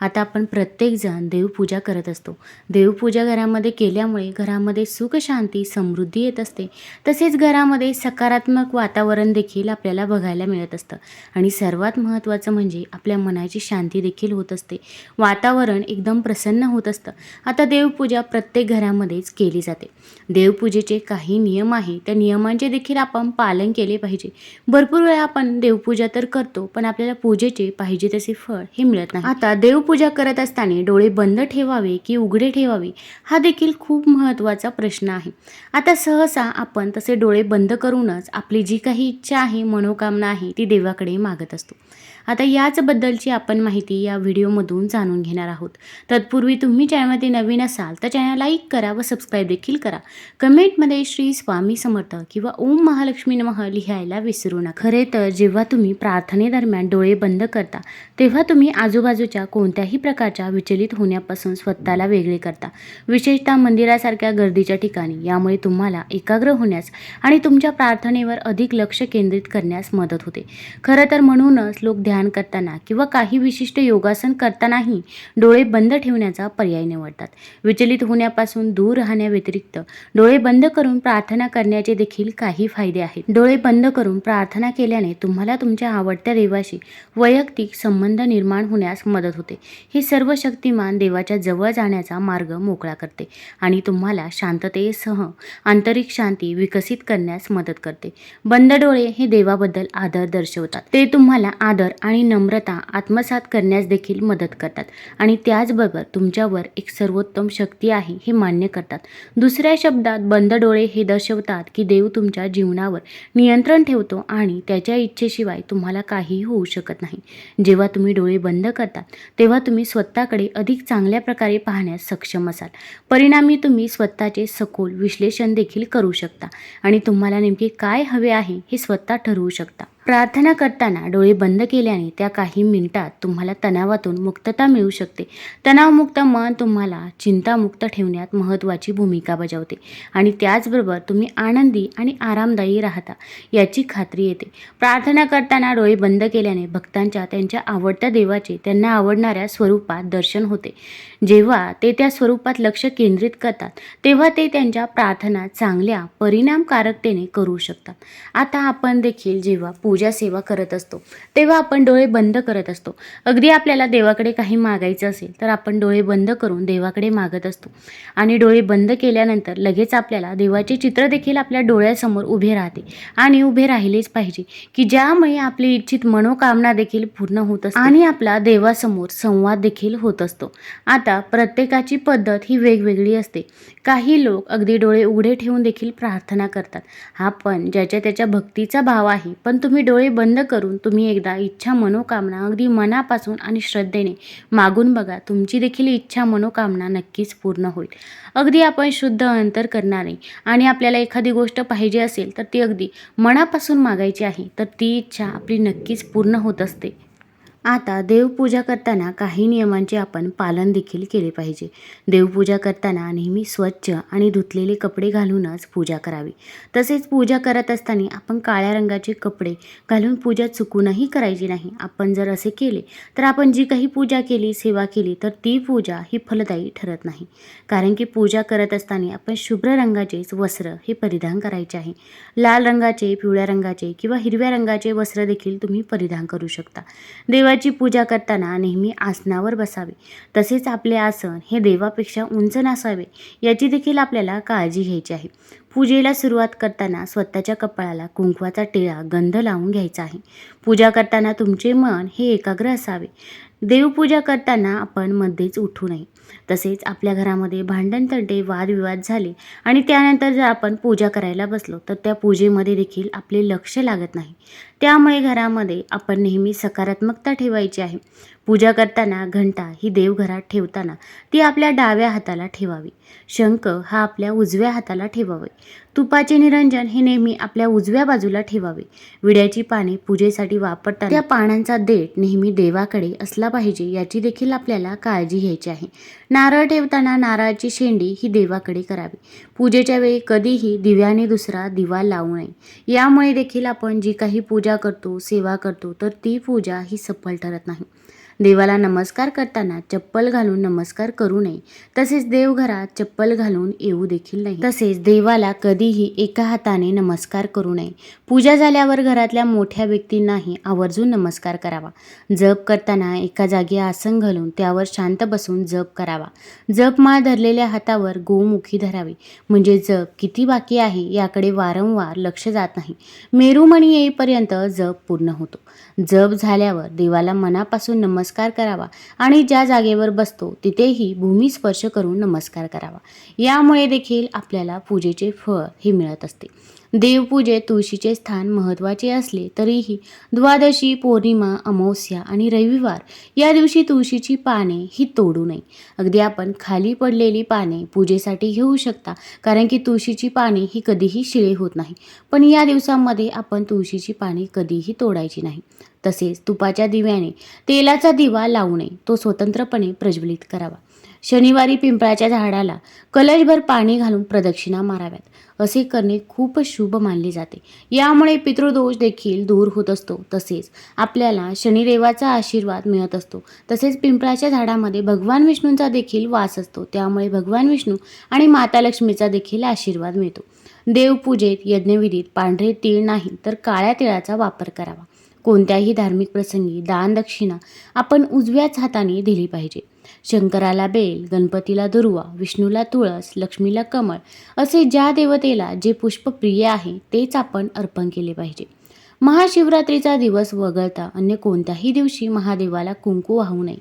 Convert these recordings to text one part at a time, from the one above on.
आता आपण प्रत्येकजण देवपूजा करत असतो. देवपूजा घरामध्ये केल्यामुळे घरामध्ये सुख शांती समृद्धी येत असते. तसेच घरामध्ये सकारात्मक वातावरण देखील आपल्याला बघायला मिळत असतं. आणि सर्वात महत्त्वाचं म्हणजे आपल्या मनाची शांती देखील होत असते. वातावरण एकदम प्रसन्न होत असतं. आता देवपूजा प्रत्येक घरामध्येच केली जाते. देवपूजेचे काही नियम आहे. त्या नियमांचे देखील आपण पालन केले पाहिजे. भरपूर वेळा आपण देवपूजा तर करतो पण आपल्याला पूजेचे पाहिजे तसे फळ हे मिळत नाही. आता देवपूजा करत असताना डोळे बंद ठेवावे की उघडे ठेवावे हा देखील खूप महत्त्वाचा प्रश्न आहे. आता सहसा आपण तसे डोळे बंद करूनच आपली जी काही इच्छा आहे मनोकामना आहे ती देवाकडे मागत असतो. आता याचबद्दलची आपण माहिती या व्हिडिओमधून जाणून घेणार आहोत. तत्पूर्वी तुम्ही चॅनलमध्ये नवीन असाल तर चॅनल लाईक करा व सबस्क्राईब देखील करा. कमेंटमध्ये श्री स्वामी समर्थ किंवा ओम महालक्ष्मी नमः लिहायला विसरू नका. खरे तर जेव्हा तुम्ही प्रार्थनेदरम्यान डोळे बंद करता तेव्हा तुम्ही आजूबाजूच्या कोणत्या कोणत्याही प्रकारच्या विचलित होण्यापासून स्वतःला वेगळे करता. विशेषतः मंदिरासारख्या गर्दीच्या ठिकाणी. यामुळे तुम्हाला एकाग्र होण्यास आणि तुमच्या प्रार्थनेवर अधिक लक्ष केंद्रित करण्यास मदत होते. खरं तर म्हणूनच लोक ध्यान करताना किंवा काही विशिष्ट योगासन करतानाही डोळे बंद ठेवण्याचा पर्याय निवडतात. विचलित होण्यापासून दूर राहण्याव्यतिरिक्त डोळे बंद करून प्रार्थना करण्याचे देखील काही फायदे आहेत. डोळे बंद करून प्रार्थना केल्याने तुम्हाला तुमच्या आवडत्या देवाशी वैयक्तिक संबंध निर्माण होण्यास मदत होते. हे सर्व शक्तिमान देवाच्या जवळ जाण्याचा मार्ग मोकळा करते आणि तुम्हाला शांततेसह आंतरिक शांती विकसित करण्यास मदत करते. बंद डोळे हे देवाबद्दल आदर दर्शवतात. ते तुम्हाला आदर आणि नम्रता आत्मसात करण्यास देखील मदत करतात आणि त्याचबरोबर तुमच्यावर एक सर्वोत्तम शक्ती आहे हे मान्य करतात. दुसऱ्या शब्दात बंद डोळे हे दर्शवतात की देव तुमच्या जीवनावर नियंत्रण ठेवतो आणि त्याच्या इच्छेशिवाय तुम्हाला काहीही होऊ शकत नाही. जेव्हा तुम्ही डोळे बंद करतात तेव्हा तुम्ही स्वतःकडे अधिक चांगल्या प्रकारे पाहण्यास सक्षम असाल. परिणामी तुम्ही स्वतःचे सखोल विश्लेषण देखील करू शकता आणि तुम्हाला नेमके काय हवे आहे हे स्वतः ठरवू शकता. प्रार्थना करताना डोळे बंद केल्याने त्या काही मिनिटात तुम्हाला तणावातून मुक्तता मिळू शकते. तणावमुक्त मन तुम्हाला चिंतामुक्त ठेवण्यात महत्त्वाची भूमिका बजावते. आणि त्याचबरोबर तुम्ही आनंदी आणि आरामदायी राहता याची खात्री येते. प्रार्थना करताना डोळे बंद केल्याने भक्तांच्या त्यांच्या आवडत्या देवाचे त्यांना आवडणाऱ्या स्वरूपात दर्शन होते. जेव्हा ते त्या स्वरूपात लक्ष केंद्रित करतात तेव्हा ते त्यांच्या प्रार्थना चांगल्या परिणामकारकतेने करू शकतात. आता आपण देखील जेव्हा पूजा सेवा करत असतो. तेव्हा आपण डोळे बंद करत असतो. अगदी आपल्याला देवाकडे काही मागायचं असेल तर आपण डोळे बंद करून देवाकडे मागत असतो. आणि डोळे बंद केल्यानंतर लगेच आपल्याला देवाचे चित्र देखील आपल्या डोळ्यासमोर उभे राहते आणि उभे राहिलेच पाहिजे की ज्यामुळे आपली इच्छित मनोकामना देखील पूर्ण होत असते आणि आपला देवासमोर संवाद देखील होत असतो. आता प्रत्येकाची पद्धत ही वेगवेगळी असते. काही लोक अगदी डोळे उघडे ठेवून देखील प्रार्थना करतात. हा पण ज्याच्या त्याच्या भक्तीचा भाव आहे पण तुम्ही डोळे बंद करून तुम्ही एकदा इच्छा मनोकामना अगदी मनापासून आणि श्रद्धेने मागून बघा तुमची देखील इच्छा मनोकामना नक्कीच पूर्ण होईल. अगदी आपण शुद्ध अंतर करणारे आणि आपल्याला एखादी गोष्ट पाहिजे असेल तर ती अगदी मनापासून मागायची आहे तर ती इच्छा आपली नक्कीच पूर्ण होत असते. आता देवपूजा करताना काही नियमांचे आपण पालन देखील केले पाहिजे. देवपूजा करताना नेहमी स्वच्छ आणि धुतलेले कपडे घालूनच पूजा करावी. तसेच पूजा करत असताना आपण काळ्या रंगाचे कपडे घालून पूजा चुकूनही करायची नाही. आपण जर असे केले तर आपण जी काही पूजा केली सेवा केली तर ती पूजा ही फलदायी ठरत नाही. कारण की पूजा करत असताना आपण शुभ्र रंगाचेच वस्त्र हे परिधान करायचे आहे. लाल रंगाचे पिवळ्या रंगाचे किंवा हिरव्या रंगाचे वस्त्र देखील तुम्ही परिधान करू शकता. देवाची पूजा करताना नेहमी आसनावर बसावे. तसेच आपले आसन हे देवापेक्षा उंच नसावे याची देखील आपल्याला काळजी घ्यायची आहे. पूजेला सुरुवात करताना स्वतःच्या कपाळाला कुंकवाचा टिळा गंध लावून घ्यायचा आहे. पूजा करताना तुमचे मन हे एकाग्र असावे. देवपूजा करताना आपण मध्येच उठू नये. तसेच आपल्या घरामध्ये भांडण तंटे वादविवाद झाले आणि त्यानंतर जर आपण पूजा करायला बसलो तर त्या पूजेमध्ये देखील आपले लक्ष लागत नाही. त्यामुळे घरामध्ये आपण नेहमी सकारात्मकता ठेवायची आहे. पूजा करताना घंटा ही देवघरात ठेवताना ती आपल्या डाव्या हाताला ठेवावी. शंख हा आपल्या उजव्या हाताला ठेवावे. तुपाचे निरंजन हे नेहमी आपल्या उजव्या बाजूला ठेवावे. विड्याची पाने पूजेसाठी वापरताना त्या पानांचा देठ नेहमी देवाकडे असला पाहिजे याची देखील आपल्याला काळजी घ्यायची आहे. नारळ ठेवताना नारळाची शेंडी ही देवाकडे करावी. पूजेच्या वेळी कधीही दिव्याने दुसरा दिवा लावू नये. यामुळे देखील आपण जी काही पूजा करतो सेवा करतो तर ती पूजा ही सफल ठरत नाही. देवाला नमस्कार करताना चप्पल घालून नमस्कार करू नये. तसेच देवघरात चप्पल घालून येऊ देखील नाही. तसेच देवाला कधीही एका हाताने नमस्कार करू नये. पूजा झाल्यावर घरातल्या मोठ्या व्यक्तींनाही आवर्जून नमस्कार करावा. जप करताना एका जागी आसन घालून त्यावर शांत बसून जप करावा. जपमाळ धरलेल्या हातावर गोमुखी धरावी. म्हणजे जप किती बाकी आहे याकडे वारंवार लक्ष जात नाही. मेरुमणी येईपर्यंत जप पूर्ण होतो. जप झाल्यावर देवाला मनापासून नमस्कार करावा आणि ज्या जागेवर बसतो तिथेही भूमी स्पर्श करून नमस्कार करावा. यामुळे देखील आपल्याला पूजेचे फळ हे मिळत असते. देवपूजेत तुळशीचे स्थान महत्त्वाचे असले तरीही द्वादशी पौर्णिमा अमावस्या आणि रविवार या दिवशी तुळशीची पाने ही तोडू नये. अगदी आपण खाली पडलेली पाने पूजेसाठी घेऊ शकता कारण की तुळशीची पाने ही कधीही शिळे होत नाही. पण या दिवसामध्ये आपण तुळशीची पाने कधीही तोडायची नाही. तसेच तुपाच्या दिव्याने तेलाचा दिवा लावू नये तो स्वतंत्रपणे प्रज्वलित करावा. शनिवारी पिंपळाच्या झाडाला कलशभर पाणी घालून प्रदक्षिणा माराव्यात. असे करणे खूप शुभ मानले जाते. यामुळे पितृदोष देखील दूर होत असतो. तसेच आपल्याला शनिदेवाचा आशीर्वाद मिळत असतो. तसेच पिंपळाच्या झाडामध्ये भगवान विष्णूंचा देखील वास असतो. त्यामुळे भगवान विष्णू आणि माता लक्ष्मीचा देखील आशीर्वाद मिळतो. देवपूजेत यज्ञविधीत पांढरे तीळ नाही तर काळ्या तिळाचा वापर करावा. कोणत्याही धार्मिक प्रसंगी दान दक्षिणा आपण उजव्याच हाताने दिली पाहिजे. शंकराला बेल गणपतीला दुर्वा विष्णूला तुळस लक्ष्मीला कमळ असे ज्या देवतेला जे पुष्प प्रिय आहे तेच आपण अर्पण केले पाहिजे. महाशिवरात्रीचा दिवस वगळता अन्य कोणत्याही दिवशी महादेवाला कुंकू वाहू नये.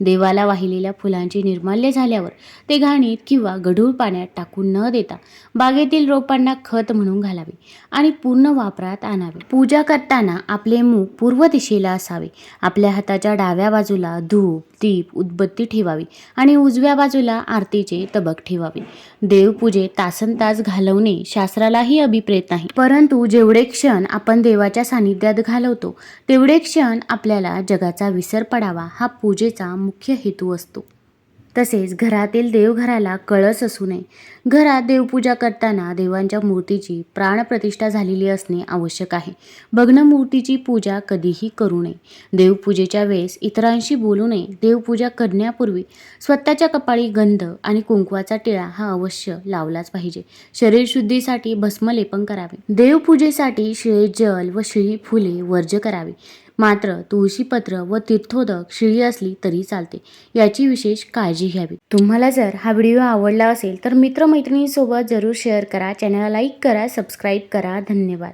देवाला वाहिलेल्या फुलांचे निर्माल्य झाल्यावर ते घाणीत किंवा गढूळ पाण्यात टाकून न देता बागेतील रोपांना खत म्हणून घालावे आणि पूर्ण वापरात आणावे. पूजा करताना आपले मुख पूर्व दिशेला असावे. आपल्या हाताच्या डाव्या बाजूला धूप दीप उदबत्ती ठेवावी आणि उजव्या बाजूला आरतीचे तबक ठेवावे. देवपूजेत तासन तास घालवणे शास्त्रालाही अभिप्रेत नाही. परंतु जेवढे क्षण आपण देवाच्या सानिध्यात घालवतो तेवढे क्षण आपल्याला जगाचा विसर पडावा हा पूजेचा मुख्य हेतू असतो. तसेच घरातील देवघराला कळस असू नये. घरात देवपूजा करताना देवांच्या मूर्तीची प्राणप्रतिष्ठा झालेली असणे आवश्यक आहे. भग्न मूर्तीची पूजा कधीही करू नये. देवपूजेच्या वेळेस इतरांशी बोलू नये. देवपूजा करण्यापूर्वी स्वतःच्या कपाळी गंध आणि कुंकवाचा टिळा हा अवश्य लावलाच पाहिजे. शरीर शुद्धीसाठी भस्मलेपन करावे. देवपूजेसाठी शिळे जल व शिळी फुले वर्ज्य करावी. मात्र तुळशीपत्र व तीर्थोदक शिळी असली तरी चालते. याची विशेष काळजी घ्यावी. तुम्हाला जर हा व्हिडिओ आवडला असेल तर मित्रमैत्रिणींसोबत जरूर शेअर करा. चॅनलला लाईक करा सबस्क्राईब करा. धन्यवाद.